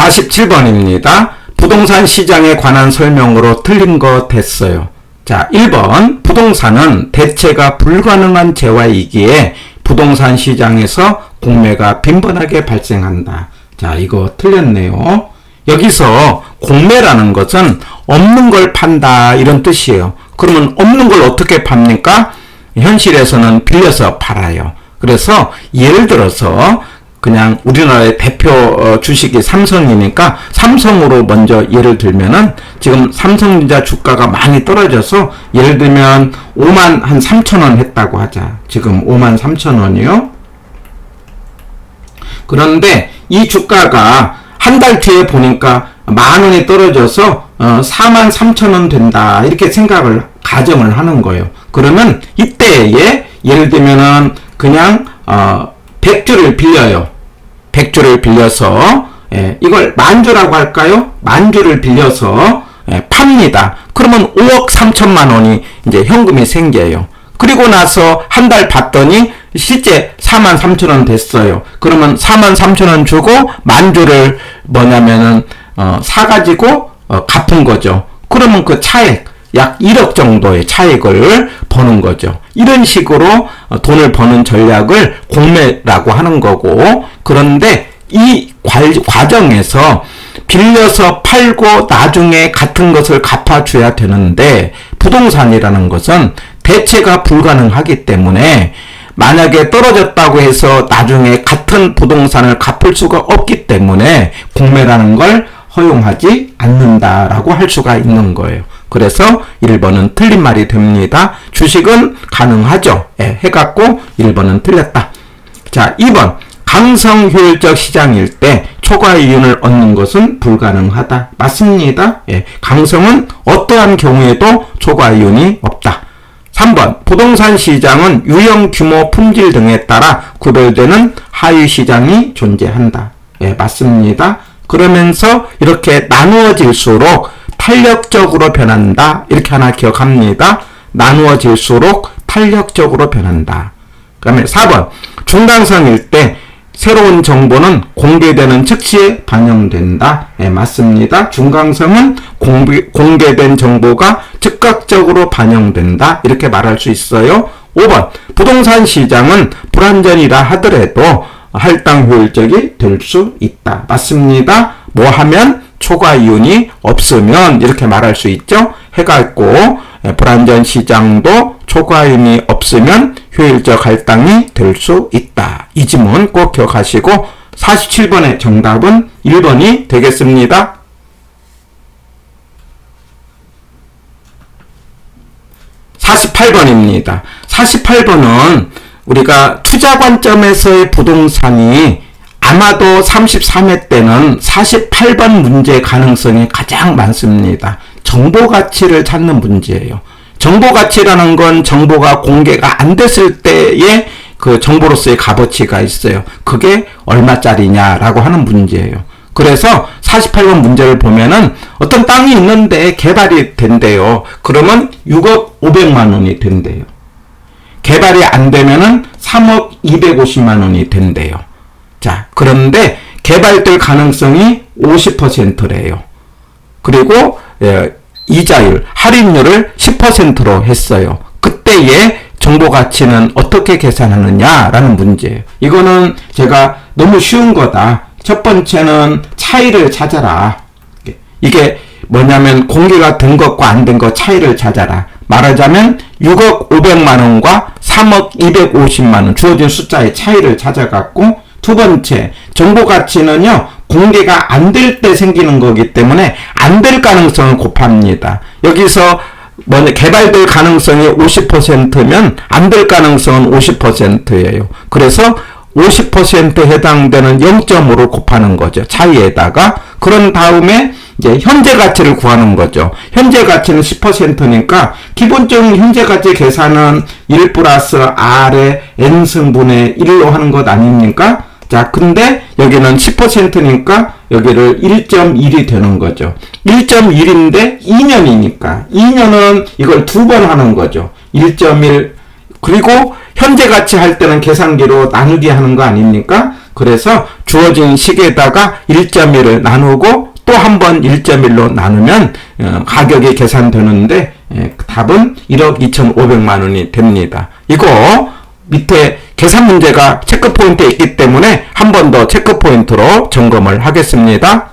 47번입니다. 부동산 시장에 관한 설명으로 틀린 거 됐어요. 자, 1번. 부동산은 대체가 불가능한 재화이기에 부동산 시장에서 공매가 빈번하게 발생한다. 자, 이거 틀렸네요. 여기서 공매라는 것은 없는 걸 판다 이런 뜻이에요. 그러면 없는 걸 어떻게 팝니까? 현실에서는 빌려서 팔아요. 그래서 예를 들어서 그냥 우리나라의 대표 어, 주식이 삼성이니까 삼성으로 먼저 예를 들면은 지금 삼성전자 주가가 많이 떨어져서 예를 들면 5만 한 3천 원 했다고 하자. 지금 5만 3천 원이요. 그런데 이 주가가 한 달 뒤에 보니까 만 원이 떨어져서 어, 4만 3천 원 된다 이렇게 생각을 가정을 하는 거예요. 그러면 이때에 예를 들면은 그냥 어, 100주를 빌려요. 100주를 빌려서 예, 이걸 만주라고 할까요? 만주를 빌려서 예, 팝니다. 그러면 5억 3천만 원이 이제 현금이 생겨요. 그리고 나서 한 달 봤더니 실제 4만 3천 원 됐어요. 그러면 4만 3천 원 주고 만주를 뭐냐면은 어, 사가지고 어, 갚은 거죠. 그러면 그 차액 약 1억 정도의 차익을 버는 거죠. 이런 식으로 어, 돈을 버는 전략을 공매라고 하는 거고 그런데 이 과정에서 빌려서 팔고 나중에 같은 것을 갚아줘야 되는데 부동산이라는 것은 대체가 불가능하기 때문에 만약에 떨어졌다고 해서 나중에 같은 부동산을 갚을 수가 없기 때문에 공매라는 걸 허용하지 않는다라고 할 수가 있는 거예요. 그래서 1번은 틀린 말이 됩니다. 주식은 가능하죠. 예, 해갖고 1번은 틀렸다. 자, 2번. 강성 효율적 시장일 때 초과 이윤을 얻는 것은 불가능하다. 맞습니다. 예, 강성은 어떠한 경우에도 초과 이윤이 없다. 3번. 부동산 시장은 유형 규모 품질 등에 따라 구별되는 하위 시장이 존재한다. 예, 맞습니다. 그러면서 이렇게 나누어질수록 탄력적으로 변한다. 이렇게 하나 기억합니다. 나누어질수록 탄력적으로 변한다. 그 다음에 4번. 중간성일 때 새로운 정보는 공개되는 즉시에 반영된다. 네, 맞습니다. 중간성은 공개, 공개된 정보가 즉각적으로 반영된다. 이렇게 말할 수 있어요. 5번. 부동산 시장은 불안전이라 하더라도 할당 효율적이 될 수 있다. 맞습니다. 뭐 하면 초과 이윤이 없으면 이렇게 말할 수 있죠. 해갖고 예, 불안전 시장도 초과 이윤이 없으면 효율적 할당이 될 수 있다. 이 지문 꼭 기억하시고 47번의 정답은 1번이 되겠습니다. 48번입니다. 48번은 우리가 투자 관점에서의 부동산이 아마도 33회 때는 48번 문제 가능성이 가장 많습니다. 정보 가치를 찾는 문제예요. 정보 가치라는 건 정보가 공개가 안 됐을 때의 그 정보로서의 값어치가 있어요. 그게 얼마짜리냐라고 하는 문제예요. 그래서 48번 문제를 보면은 어떤 땅이 있는데 개발이 된대요. 그러면 6억 500만 원이 된대요. 개발이 안 되면은 3억 250만 원이 된대요. 자, 그런데 개발될 가능성이 50%래요. 그리고 예, 이자율, 할인율을 10%로 했어요. 그때의 정보 가치는 어떻게 계산하느냐라는 문제예요. 이거는 제가 너무 쉬운 거다. 첫 번째는 차이를 찾아라. 이게 뭐냐면 공개가 된 것과 안 된 것 차이를 찾아라. 말하자면 6억 500만 원과 3억 250만 원 주어진 숫자의 차이를 찾아갖고 두 번째 정보 가치는요 공개가 안 될 때 생기는 거기 때문에 안 될 가능성을 곱합니다. 여기서 먼저 개발될 가능성이 50%면 안 될 가능성은 50%예요. 그래서 50% 해당되는 0.5를 곱하는 거죠. 차이에다가 그런 다음에 이제 현재 가치를 구하는 거죠. 현재 가치는 10%니까 기본적인 현재 가치 계산은 1 플러스 R의 N승분의 1로 하는 것 아닙니까? 자, 근데 여기는 10%니까 여기를 1.1이 되는 거죠. 1.1인데 2년이니까 2년은 이걸 두 번 하는 거죠. 1.1 그리고 현재 가치 할 때는 계산기로 나누기 하는 거 아닙니까? 그래서 주어진 식에다가 1.1을 나누고 또 한 번 1.1로 나누면 어, 가격이 계산되는데 예, 답은 1억 2,500만 원이 됩니다. 이거 밑에 계산 문제가 체크 포인트에 있기 때문에 한 번 더 체크 포인트로 점검을 하겠습니다.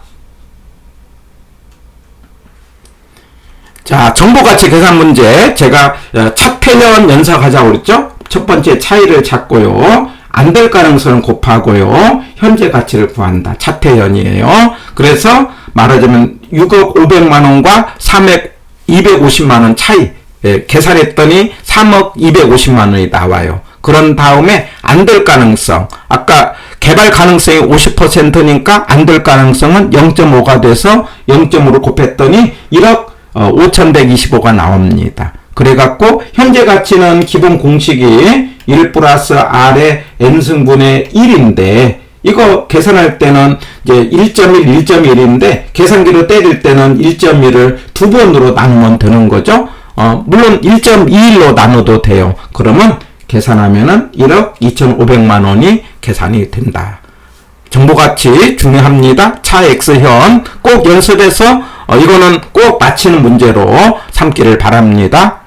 자, 정보가치 계산 문제. 제가 어, 차폐연 연산하자고 그랬죠? 첫 번째 차이를 찾고요. 안 될 가능성을 곱하고요. 현재 가치를 구한다. 차폐연이에요. 그래서 말하자면 6억 500만 원과 3억 250만 원 차이. 예, 계산했더니 3억 250만 원이 나와요. 그런 다음에 안 될 가능성. 아까 개발 가능성이 50%니까 안 될 가능성은 0.5가 돼서 0.5로 곱했더니 1억 어, 5125가 나옵니다. 그래갖고 현재 가치는 기본 공식이 1 플러스 R의 n승분의 1인데 이거 계산할 때는 이제 1.1, 1.1인데 계산기로 때릴 때는 1.1을 두 번으로 나누면 되는 거죠. 어, 물론 1.21로 나눠도 돼요. 그러면 계산하면은 1억 2,500만 원이 계산이 된다. 정보가치 중요합니다. 차 X현 꼭 연습해서 어, 이거는 꼭 맞히는 문제로 삼기를 바랍니다.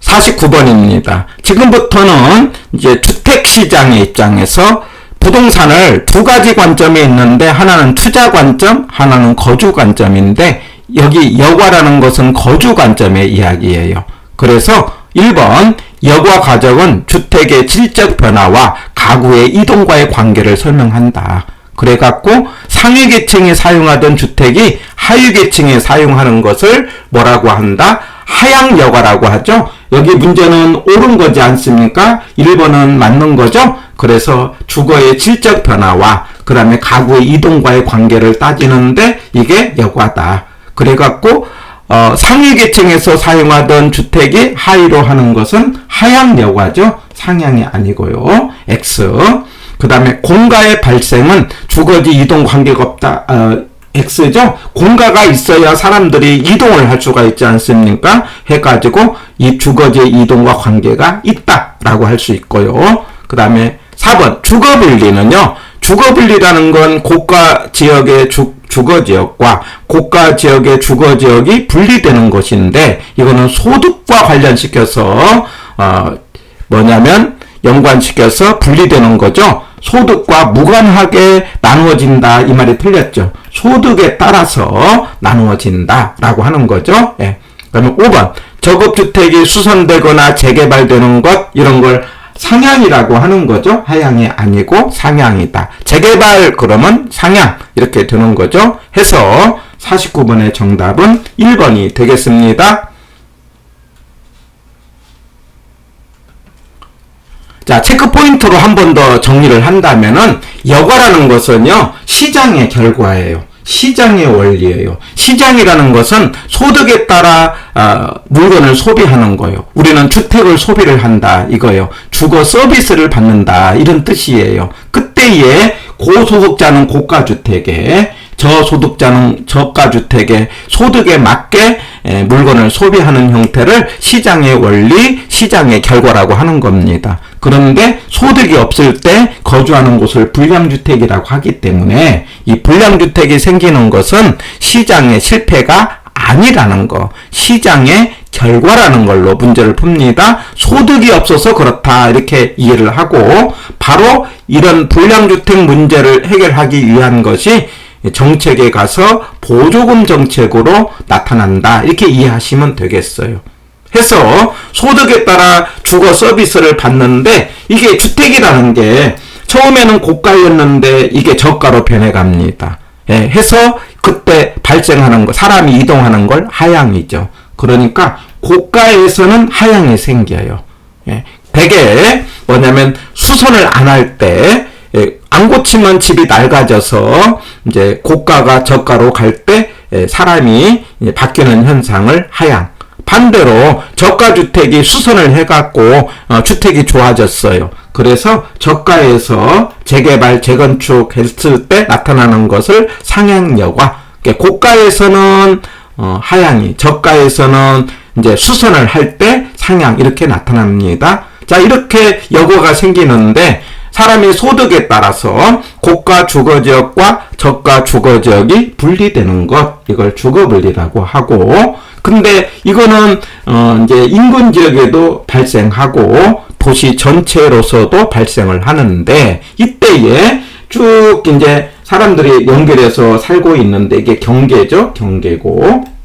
49번입니다. 지금부터는 이제 주택시장의 입장에서 부동산을 두 가지 관점이 있는데 하나는 투자 관점, 하나는 거주 관점인데 여기 여과라는 것은 거주 관점의 이야기예요. 그래서 1번 여과 가정은 주택의 질적 변화와 가구의 이동과의 관계를 설명한다. 그래갖고 상위 계층이 사용하던 주택이 하위 계층이 사용하는 것을 뭐라고 한다? 하향 여과라고 하죠. 여기 문제는 옳은 거지 않습니까? 1번은 맞는 거죠. 그래서 주거의 질적 변화와 그 다음에 가구의 이동과의 관계를 따지는데 이게 여과다. 그래갖고 어, 상위 계층에서 사용하던 주택이 하위로 하는 것은 하향 여과죠. 상향이 아니고요. X. 그 다음에 공가의 발생은 주거지 이동 관계가 없다. 어, X죠? 공가가 있어야 사람들이 이동을 할 수가 있지 않습니까? 해가지고 이 주거지 이동과 관계가 있다라고 할 수 있고요. 그 다음에 4번 주거분리는요. 주거분리라는 건 고가 지역의 주, 주거 지역과 고가 지역의 주거 지역이 분리되는 것인데 이거는 소득과 관련시켜서 어, 뭐냐면 연관시켜서 분리되는 거죠. 소득과 무관하게 나누어진다 이 말이 틀렸죠. 소득에 따라서 나누어진다라고 하는 거죠. 예. 그러면 5번 저급주택이 수선되거나 재개발되는 것 이런 걸 상향이라고 하는 거죠. 하향이 아니고 상향이다. 재개발 그러면 상향 이렇게 되는 거죠. 해서 49번의 정답은 1번이 되겠습니다. 자, 체크 포인트로 한 번 더 정리를 한다면은 여과라는 것은요, 시장의 결과예요. 시장의 원리예요. 시장이라는 것은 소득에 따라 어, 물건을 소비하는 거예요. 우리는 주택을 소비를 한다 이거예요. 주거 서비스를 받는다 이런 뜻이에요. 그때에 고소득자는 고가 주택에 저소득자는 저가 주택에 소득에 맞게 물건을 소비하는 형태를 시장의 원리, 시장의 결과라고 하는 겁니다. 그런데 소득이 없을 때 거주하는 곳을 불량주택이라고 하기 때문에 이 불량주택이 생기는 것은 시장의 실패가 아니라는 거, 시장의 결과라는 걸로 문제를 풉니다. 소득이 없어서 그렇다 이렇게 이해를 하고 바로 이런 불량주택 문제를 해결하기 위한 것이 정책에 가서 보조금 정책으로 나타난다. 이렇게 이해하시면 되겠어요. 해서 소득에 따라 주거 서비스를 받는데 이게 주택이라는 게 처음에는 고가였는데 이게 저가로 변해갑니다. 예, 해서 그때 발생하는 거, 사람이 이동하는 걸 하향이죠. 그러니까 고가에서는 하향이 생겨요. 예, 대개 뭐냐면 수선을 안 할때 예, 안 고치면 집이 낡아져서 이제 고가가 저가로 갈때 예, 사람이 바뀌는 현상을 하향. 반대로 저가 주택이 수선을 해갖고 어, 주택이 좋아졌어요. 그래서 저가에서 재개발, 재건축 했을 때 나타나는 것을 상향여과. 고가에서는 어, 하향이, 저가에서는 이제 수선을 할 때 상향 이렇게 나타납니다. 자, 이렇게 여고가 생기는데 사람이 소득에 따라서 고가 주거 지역과 저가 주거 지역이 분리되는 것 이걸 주거 분리라고 하고 근데 이거는 어 이제 인근 지역에도 발생하고 도시 전체로서도 발생을 하는데 이때에 쭉 이제 사람들이 연결해서 살고 있는데 이게 경계죠 경계고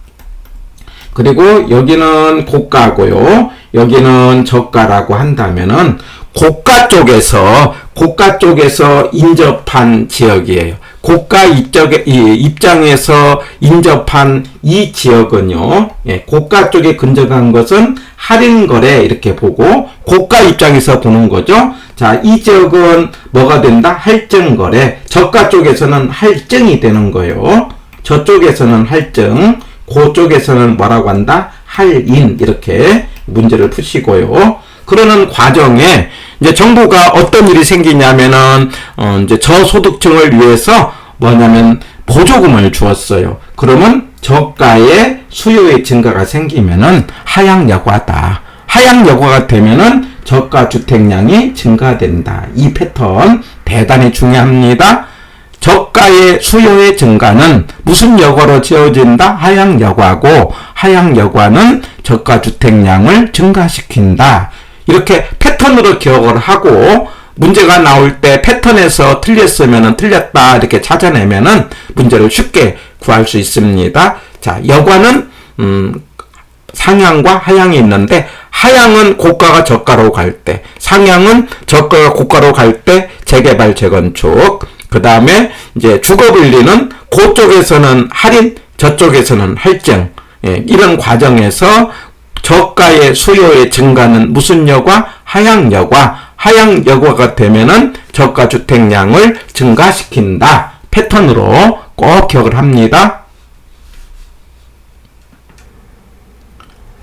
그리고 여기는 고가고요. 여기는 저가라고 한다면은 고가 쪽에서 고가 쪽에서 인접한 지역이에요. 고가 입적에, 이 입장에서 인접한 이 지역은요, 예, 고가 쪽에 근접한 것은 할인거래 이렇게 보고, 고가 입장에서 보는 거죠. 자, 이 지역은 뭐가 된다? 할증거래. 저가 쪽에서는 할증이 되는 거예요. 저쪽에서는 할증, 그쪽에서는 뭐라고 한다? 할인. 이렇게 문제를 푸시고요. 그러는 과정에 이제 정부가 어떤 일이 생기냐면은 어 이제 저소득층을 위해서 뭐냐면 보조금을 주었어요. 그러면 저가의 수요의 증가가 생기면은 하향 여과다. 하향 여과가 되면은 저가 주택량이 증가된다. 이 패턴 대단히 중요합니다. 저가의 수요의 증가는 무슨 여과로 지어진다? 하향 여과고 하향 여과는 저가 주택량을 증가시킨다. 이렇게 패턴으로 기억을 하고 문제가 나올 때 패턴에서 틀렸으면 틀렸다 이렇게 찾아내면은 문제를 쉽게 구할 수 있습니다. 자, 여과는 음, 상향과 하향이 있는데 하향은 고가가 저가로 갈 때, 상향은 저가가 고가로 갈 때 재개발 재건축. 그 다음에 이제 주거 분리는 그쪽에서는 할인, 저쪽에서는 할증. 예, 이런 과정에서 저가의 수요의 증가는 무슨 여과? 하향 여과. 하향 여과가 되면은 저가 주택량을 증가시킨다. 패턴으로 꼭 기억을 합니다.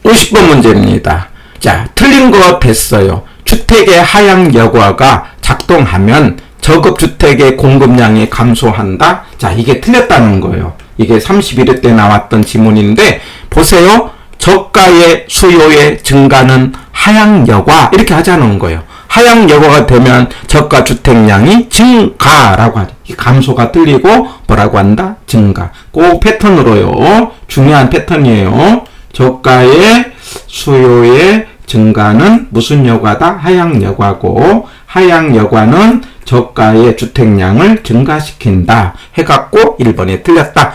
50번 문제입니다. 자, 틀린 거 됐어요. 주택의 하향 여과가 작동하면 저급 주택의 공급량이 감소한다? 자, 이게 틀렸다는 거예요. 이게 31회 때 나왔던 지문인데, 보세요. 저가의 수요의 증가는 하향 여과 이렇게 하자는 거예요. 하향 여과가 되면 저가 주택량이 증가라고 하죠. 이 감소가 틀리고 뭐라고 한다? 증가. 그 패턴으로요. 중요한 패턴이에요. 저가의 수요의 증가는 무슨 여과다? 하향 여과고 하향 여과는 저가의 주택량을 증가시킨다. 해갖고 1번이 틀렸다.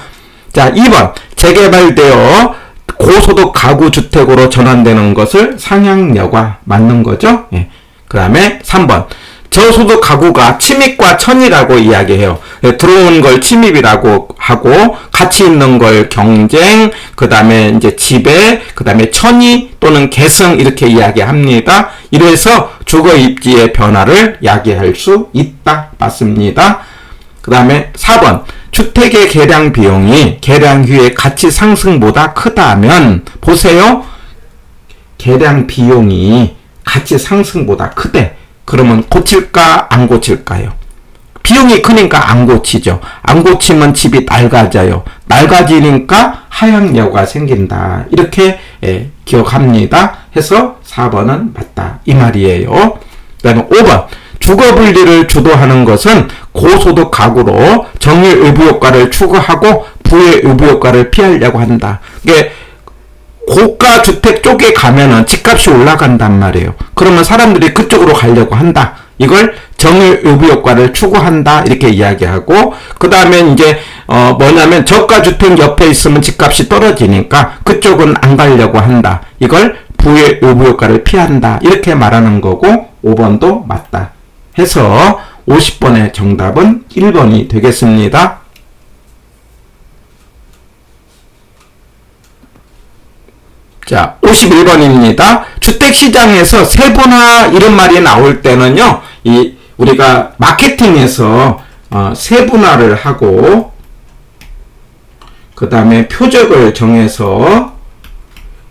자, 2번 재개발되어 고소득 가구 주택으로 전환되는 것을 상향 여과 맞는 거죠? 예. 그 다음에 3번. 저소득 가구가 침입과 천이라고 이야기해요. 예, 들어온 걸 침입이라고 하고 가치 있는 걸 경쟁, 그 다음에 이제 지배, 그 다음에 천이 또는 계승 이렇게 이야기합니다. 이래서 주거 입지의 변화를 야기할 수 있다. 맞습니다. 그 다음에 4번. 주택의 개량 비용이 개량 후의 가치 상승보다 크다면 보세요. 개량 비용이 가치 상승보다 크대. 그러면 고칠까 안 고칠까요? 비용이 크니까 안 고치죠. 안 고치면 집이 낡아져요. 낡아지니까 하향여가 생긴다. 이렇게 예, 기억합니다. 해서 4번은 맞다. 이 말이에요. 그 다음에 5번. 주거 분리를 주도하는 것은 고소득 가구로 정의 의부 효과를 추구하고 부의 의부 효과를 피하려고 한다. 이게 고가 주택 쪽에 가면은 집값이 올라간단 말이에요. 그러면 사람들이 그쪽으로 가려고 한다. 이걸 정의 의부 효과를 추구한다. 이렇게 이야기하고 그 다음에 이제 어 뭐냐면 저가 주택 옆에 있으면 집값이 떨어지니까 그쪽은 안 가려고 한다. 이걸 부의 의부 효과를 피한다. 이렇게 말하는 거고 5번도 맞다. 해서 50번의 정답은 1번이 되겠습니다. 자, 51번입니다. 주택시장에서 세분화 이런 말이 나올 때는요, 이, 우리가 마케팅에서 어, 세분화를 하고, 그 다음에 표적을 정해서,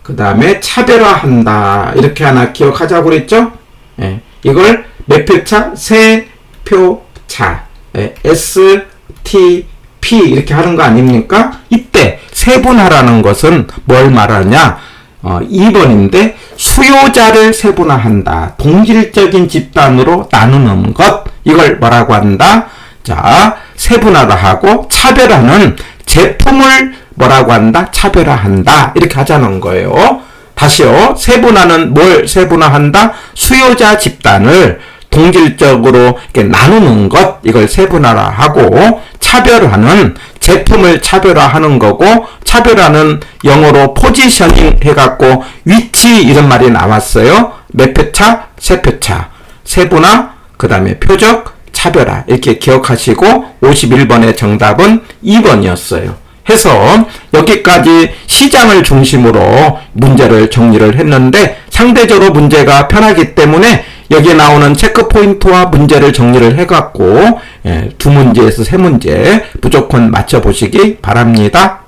그 다음에 차별화한다. 이렇게 하나 기억하자고 그랬죠? 예, 이걸 매표차, 세 표차, 예, S, T, P 이렇게 하는 거 아닙니까? 이때 세분화라는 것은 뭘 말하냐? 어, 2번인데 수요자를 세분화한다. 동질적인 집단으로 나누는 것 이걸 뭐라고 한다? 자, 세분화를 하고 차별화는 제품을 뭐라고 한다? 차별화한다. 이렇게 하자는 거예요. 다시요. 세분화는 뭘 세분화한다? 수요자 집단을 동질적으로 나누는 것 이걸 세분화하고 차별화는 제품을 차별화하는 거고 차별화는 영어로 포지셔닝 해갖고 위치 이런 말이 나왔어요. 몇 표차, 세 표차, 세분화, 그 다음에 표적, 차별화 이렇게 기억하시고 51번의 정답은 2번이었어요. 해서 여기까지 시장을 중심으로 문제를 정리를 했는데 상대적으로 문제가 편하기 때문에 여기에 나오는 체크 포인트와 문제를 정리를 해갖고 예, 두 문제에서 세 문제 무조건 맞춰보시기 바랍니다.